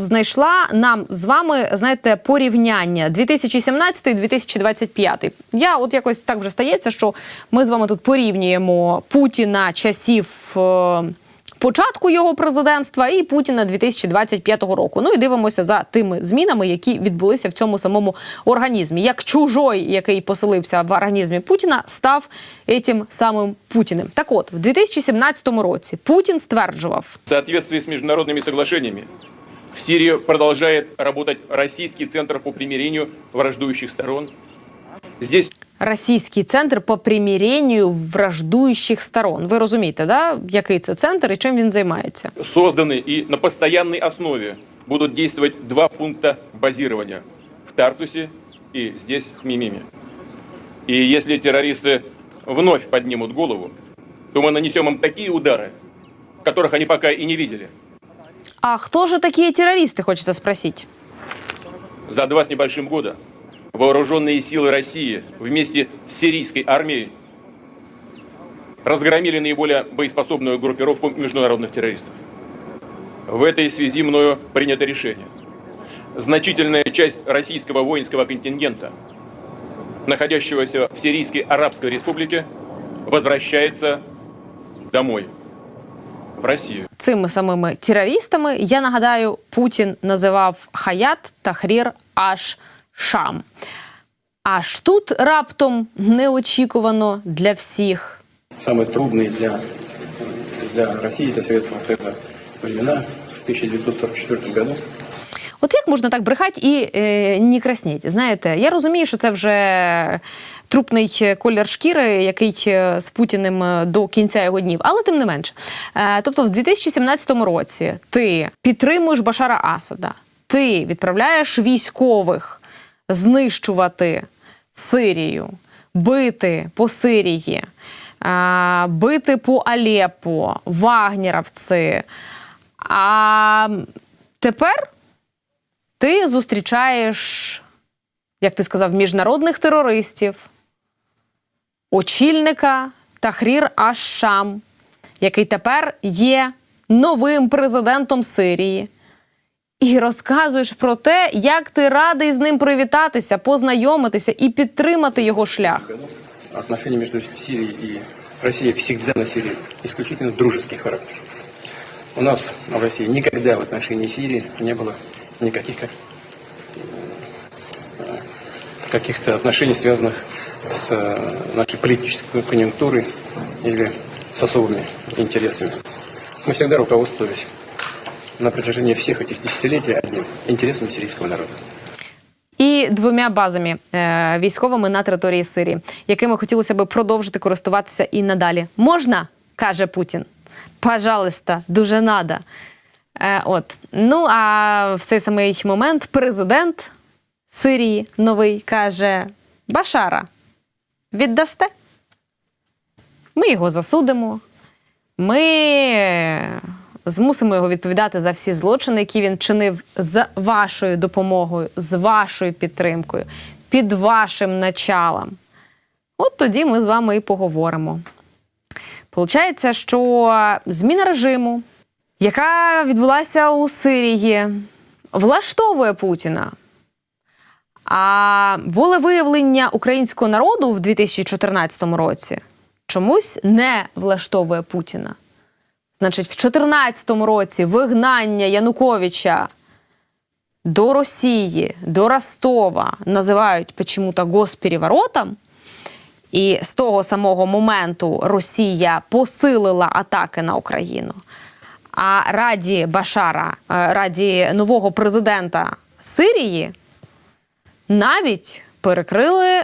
знайшла нам з вами, знаєте, порівняння 2017-2025. Я от якось так вже стається, що ми з вами тут порівнюємо Путіна часів. е, Початку його президентства і Путіна 2025 року. Ну і дивимося за тими змінами, які відбулися в цьому самому організмі. Як чужой, який поселився в організмі Путіна, став етім самим Путіним. Так от, в 2017 році Путін стверджував, В соответствии с международными соглашениями в Сирии продолжает работать Российский центр по примирению враждующих сторон. Здесь Російський центр по примиренню враждуючих сторон. Ви розумієте, да? який це центр і чим він займається? созданы и на постоянной основе будут действовать два пункта базирования в Тартусе и здесь, в Мимиме. И если террористы вновь поднимут голову, то мы нанесем им такие удары, которых они пока и не видели. А хто ж такі терористи, хочеться спросити? За два с небольшим года вооруженные силы России вместе с сирийской армией разгромили наиболее боеспособную группировку международных террористов. В этой связи мною принято решение. Значительная часть российского воинского контингента, находящегося в Сирийской Арабской Республике, возвращается домой, в Россию. Цими самими терористами, я нагадаю, Путін називав Хаят Тахрір аж Шам. Аж тут раптом неочікувано для всіх. Саме трудний для, для Росії, для Советского Союза времена в 1944 году. От як можна так брехати і е, не красніть? Знаєте, я розумію, що це вже трупний колір шкіри, який е, з Путіним е, до кінця його днів, але тим не менше. Е, тобто, в 2017 році ти підтримуєш Башара Асада, ти відправляєш військових знищувати Сирію, бити по Сирії, е, бити по Алеппо, вагнерівці. А тепер ти зустрічаєш, як ти сказав, міжнародних терористів, очільника Тахрір Аш-Шам, який тепер є новим президентом Сирії. І розказуєш про те, як ти радий з ним привітатися, познайомитися і підтримати його шлях. Отношения между Сирией и Россией всегда носили исключительно дружеский характер. У нас в России никогда в отношении Сирии не было никаких как- э, каких-то отношений, связанных с э, нашей политической конъюнктурой или с особыми интересами. Мы всегда руководствовались на протяжении всех этих десятилетий одним – интересами сирийского народа. і двома базами е, військовими на території Сирії, якими хотілося би продовжити користуватися і надалі. Можна, каже Путін. Пожалуйста, дуже надо. Е, от. Ну а в цей самий момент президент Сирії новий каже: Башара, віддасте? Ми його засудимо. Ми змусимо його відповідати за всі злочини, які він чинив з вашою допомогою, з вашою підтримкою, під вашим началом. От тоді ми з вами і поговоримо. Получається, що зміна режиму, яка відбулася у Сирії, влаштовує Путіна. А волевиявлення українського народу в 2014 році чомусь не влаштовує Путіна. Значить, в 2014 році вигнання Януковича до Росії, до Ростова називають почему-то госпереворотом. І з того самого моменту Росія посилила атаки на Україну. А раді Башара, е, раді нового президента Сирії навіть перекрили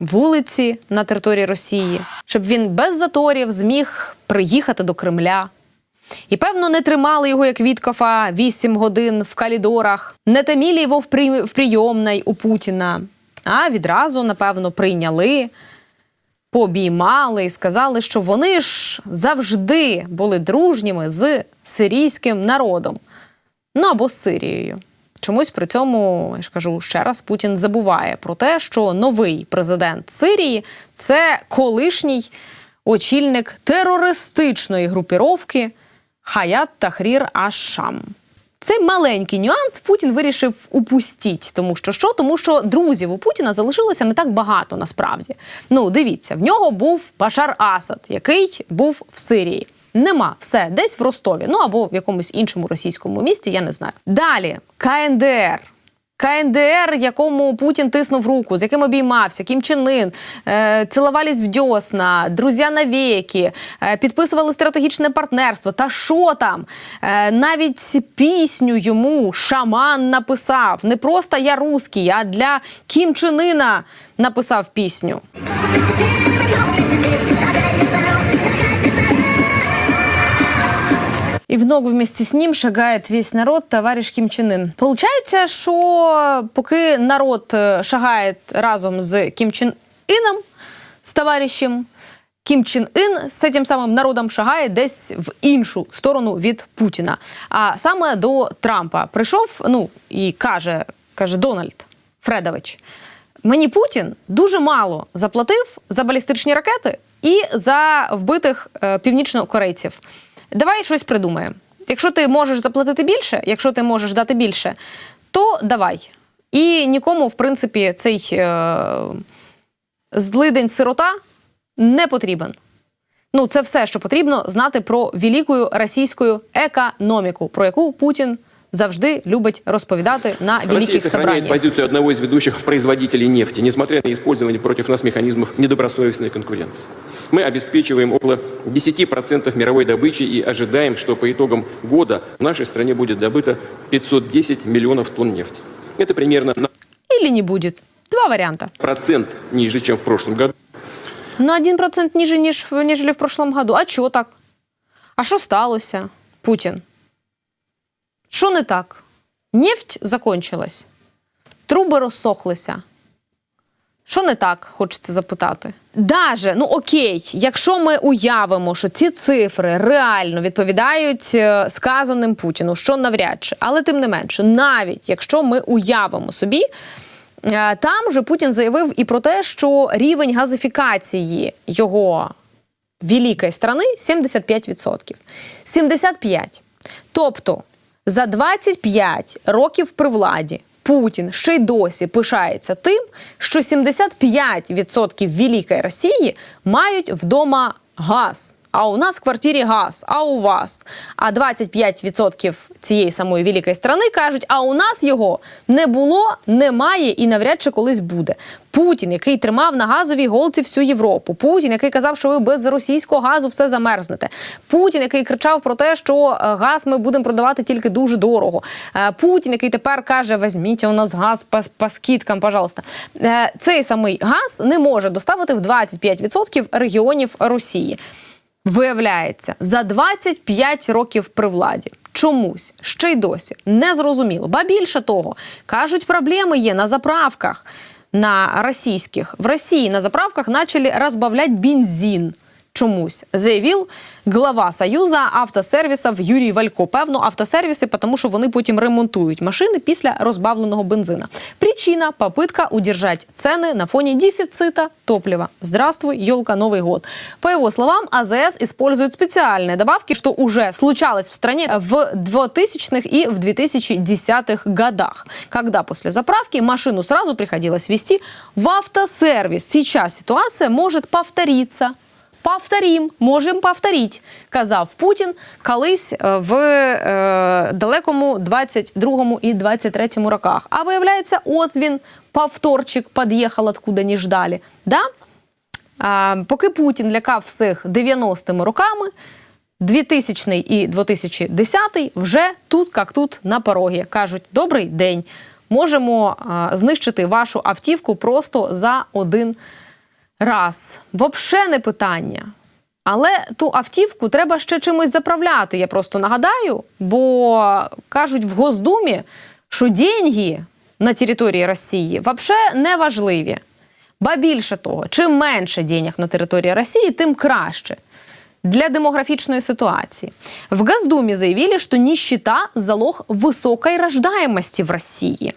вулиці на території Росії, щоб він без заторів зміг приїхати до Кремля. І певно не тримали його як Віткофа 8 годин в калідорах, не тамілі його в, при... в прийомній у Путіна, а відразу, напевно, прийняли, пообіймали і сказали, що вони ж завжди були дружніми з сирійським народом. Ну або з Сирією. Чомусь при цьому, я ж кажу ще раз, Путін забуває про те, що новий президент Сирії це колишній очільник терористичної групіровки Хаят Тахрір Аш-Шам. Цей маленький нюанс Путін вирішив упустіть, тому що що? Тому що друзів у Путіна залишилося не так багато насправді. Ну, дивіться, в нього був Башар Асад, який був в Сирії. Нема все десь в Ростові, ну або в якомусь іншому російському місті, я не знаю. Далі КНДР. КНДР, якому Путін тиснув руку, з яким обіймався, Кім Чен е, цілувались в дьосна, друзі навіки, е, підписували стратегічне партнерство. Та що там? Е, навіть пісню йому шаман написав. Не просто я русський, а для Кім Чен написав пісню. И в ногу вместе с ним шагает весь народ, товариш Кім Чен Ын. Получається, що поки народ е, шагає разом з Кім Чен Іном, з товаришем, Кім Чен Ін з цим самим народом шагає десь в іншу сторону від Путіна. А саме до Трампа прийшов ну і каже, каже Дональд Фредович. Мені Путін дуже мало заплатив за балістичні ракети і за вбитих е, північнокорейців. Давай щось придумаємо. Якщо ти можеш заплатити більше, якщо ти можеш дати більше, то давай. І нікому, в принципі, цей е, злидень сирота не потрібен. Ну, це все, що потрібно знати про велику російську економіку, про яку Путін завжди любить розповідати на Россия великих сохраняет собраннях. позицию одного из ведущих производителей нефти, несмотря на использование против нас механизмов недобросовестной конкуренции. Мы обеспечиваем около 10% мировой добычи и ожидаем, что по итогам года в нашей стране будет добыто 510 миллионов тонн нефти. Это примерно на Или не будет. Два варіанти. процент ниже, чем в прошлом году. На 1% ніже, ніж, ніж в прошлом году. А чого так? А що сталося, Путін? Що не так? Нефть закончилась. Труби розсохлися. Що не так, хочеться запитати? Даже, ну окей, якщо ми уявимо, що ці цифри реально відповідають е, сказаним Путіну, що навряд чи, але тим не менше, навіть якщо ми уявимо собі, е, там же Путін заявив і про те, що рівень газифікації його великої страни 75%. 75%. Тобто за 25 років при владі Путін ще й досі пишається тим, що 75% великої Росії мають вдома газ. А у нас в квартирі газ, а у вас. А 25% цієї самої великої страни кажуть, а у нас його не було, немає і навряд чи колись буде. Путін, який тримав на газовій голці всю Європу. Путін, який казав, що ви без російського газу все замерзнете. Путін, який кричав про те, що е, газ ми будемо продавати тільки дуже дорого. Е, Путін, який тепер каже: візьміть у нас газ по, по скидкам, пожалуйста. Е, Цей самий газ не може доставити в 25% регіонів Росії. Виявляється, за 25 років при владі чомусь ще й досі не зрозуміло. Ба більше того, кажуть, проблеми є на заправках на російських. В Росії на заправках почали розбавляти бензин Чомусь заявив глава Союза автосервісів Юрій Валько. Певно, автосервіси, тому що вони потім ремонтують машини після розбавленого бензина. Причина – попытка удержать цены на фоне дефицита топлива. Здравствуй, елка, Новый год. По его словам, АЗС использует специальные добавки, что уже случалось в стране в 2000-х и в 2010-х годах, когда после заправки машину сразу приходилось вести в автосервис. Сейчас ситуация может повториться. Повторім, можемо повторити, казав Путін колись е, в е, далекому 22-му і 23-му роках. А виявляється, от він повторчик під'їхав, откуда не ждали. Да? А, поки Путін лякав всіх 90-ми роками, 2000 і 2010 вже тут, як тут, на порогі. Кажуть, добрий день, можемо а, знищити вашу автівку просто за один раз. Вообще не питання. Але ту автівку треба ще чимось заправляти. Я просто нагадаю, бо кажуть в Госдумі, що деньги на території Росії взагалі не важливі. Ба більше того, чим менше денег на території Росії, тим краще. Для демографічної ситуації. В Госдуме заявили, что нищета – залог высокой рождаемости в России.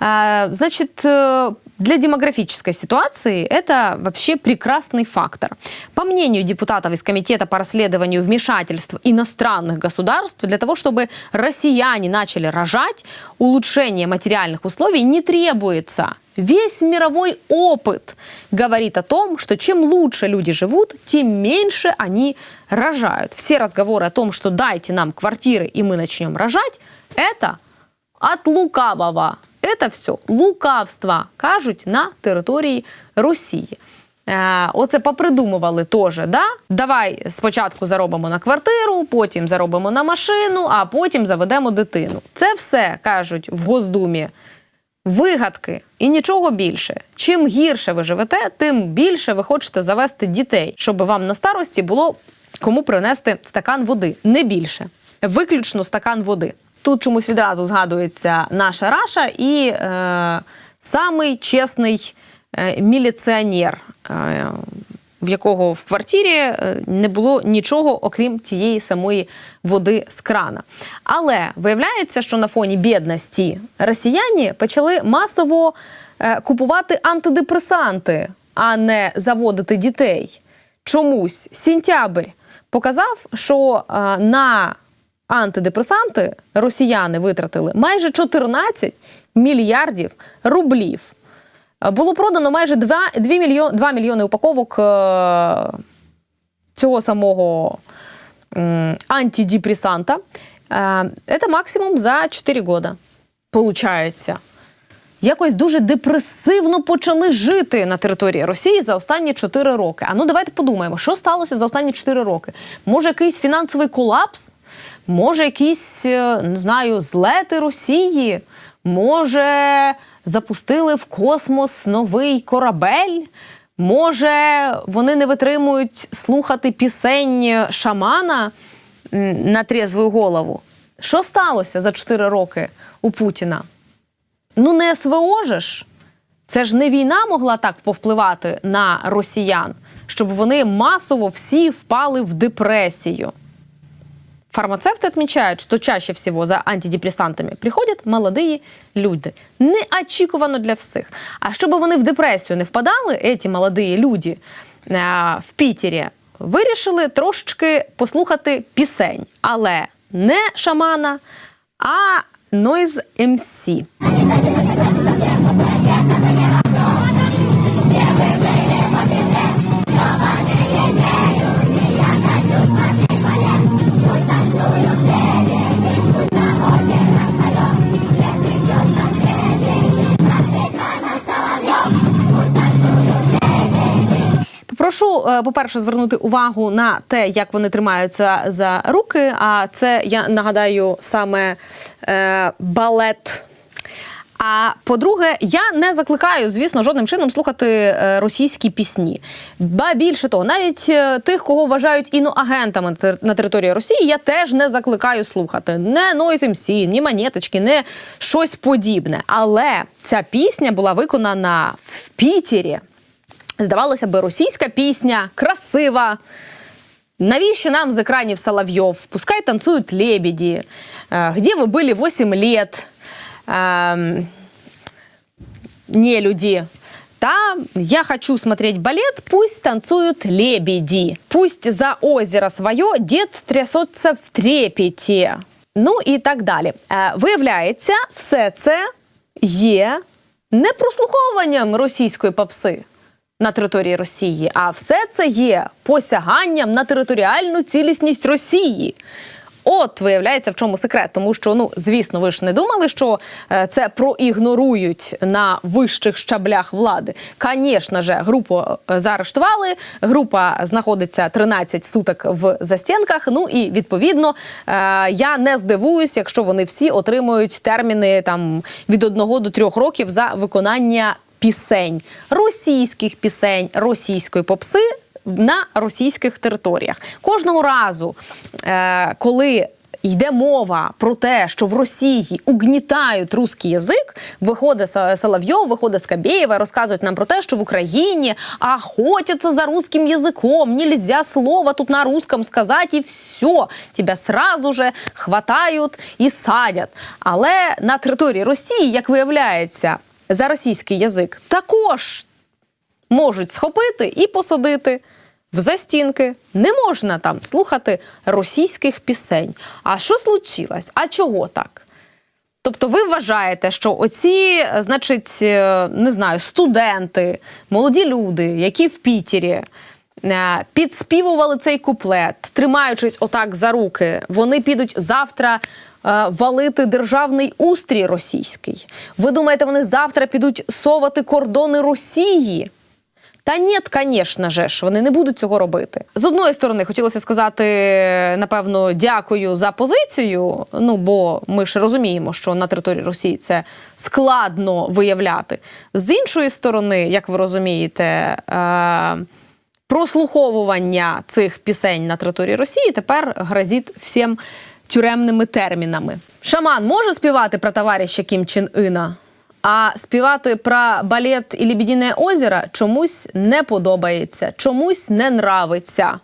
Э, Значит, э, Для демографической ситуации это вообще прекрасный фактор. По мнению депутатов из Комитета по расследованию вмешательств иностранных государств, для того, чтобы россияне начали рожать, улучшение материальных условий не требуется. Весь мировой опыт говорит о том, что чем лучше люди живут, тем меньше они рожают. Все разговоры о том, что дайте нам квартиры и мы начнем рожать, это от лукавого. Это все лукавства кажуть на території Росії. Е, оце попридумували теж. Да? Давай спочатку заробимо на квартиру, потім заробимо на машину, а потім заведемо дитину. Це все кажуть в Госдумі. Вигадки і нічого більше. Чим гірше ви живете, тим більше ви хочете завести дітей, щоб вам на старості було кому принести стакан води. Не більше. Виключно стакан води. Тут чомусь відразу згадується наша Раша і е, самий чесний е, міліціонер, е, в якого в квартирі е, не було нічого, окрім тієї самої води з крана. Але виявляється, що на фоні бідності росіяни почали масово е, купувати антидепресанти, а не заводити дітей. Чомусь сентябрь показав, що е, на антидепресанти росіяни витратили майже 14 мільярдів рублів. Е, Було продано майже 2, 2, мільйон, 2 мільйони упаковок е, цього самого антидепресанта. Е, Це максимум за 4 роки. Получається. Якось дуже депресивно почали жити на території Росії за останні 4 роки. А ну давайте подумаємо, що сталося за останні 4 роки. Може, якийсь фінансовий колапс? Може, якісь не знаю, злети Росії? Може, запустили в космос новий корабель? Може, вони не витримують слухати пісень шамана на трезву голову? Що сталося за 4 роки у Путіна? Ну, не СВО же ж. Це ж не війна могла так повпливати на росіян, щоб вони масово всі впали в депресію. Фармацевты отмечают, что чаще всего за антидепрессантами приходять молоді люди. Неочікувано для всіх. А щоб вони в депресію не впадали, ці молоді люди е, в Пітері вирішили трошечки послухати пісень, але не шамана, а Noise MC. Попрошу, е, по-перше, звернути увагу на те, як вони тримаються за руки. А це я нагадаю саме е, балет. А по-друге, я не закликаю, звісно, жодним чином слухати е, російські пісні. Ба більше того, навіть е, тих, кого вважають іноагентами на території Росії, я теж не закликаю слухати. Не Noise MC, ні монеточки, не щось подібне. Але ця пісня була виконана в Пітері. Здавалося би, російська пісня, красива. Навіщо нам з екранів Соловйов? Пускай танцують лебеді. Е, Где ви були 8 лет? Ем, не люди. Та я хочу смотреть балет, пусть танцуют лебеди. Пусть за озеро свое дед трясется в трепеті. Ну і так далі. Е, виявляється, все це є не прослуховуванням російської попси На території Росії, а все це є посяганням на територіальну цілісність Росії. От виявляється, в чому секрет, тому що ну звісно, ви ж не думали, що е, це проігнорують на вищих щаблях влади. Звісно же, групу е, заарештували. Група знаходиться 13 суток в застінках. Ну і відповідно е, я не здивуюсь, якщо вони всі отримують терміни там від одного до трьох років за виконання пісень, російських пісень, російської попси на російських територіях. Кожного разу, е, коли йде мова про те, що в Росії угнітають русський язик, виходить Соловйов, виходить Скабєєва, розказують нам про те, що в Україні охотяться за русским язиком, нельзя слова тут на русском сказати, і все, тебе сразу же хватають і садять. Але на території Росії, як виявляється, за російський язик, також можуть схопити і посадити в застінки. Не можна там слухати російських пісень. А що случилось? А чого так? Тобто, ви вважаєте, що оці, значить, е, не знаю, студенти, молоді люди, які в Пітері підспівували цей куплет, тримаючись отак за руки, вони підуть завтра. е, Валити державний устрій російський. Ви думаєте, вони завтра підуть совати кордони Росії? Та ні, звісно же ж, вони не будуть цього робити. З одної сторони, хотілося сказати, напевно, дякую за позицію. Ну бо ми ж розуміємо, що на території Росії це складно виявляти. З іншої сторони, як ви розумієте, е- прослуховування цих пісень на території Росії тепер грозить всім тюремними термінами. Шаман може співати про товариша Кім Чен Іна, а співати про балет і Лебедине озеро чомусь не подобається, чомусь не нравиться.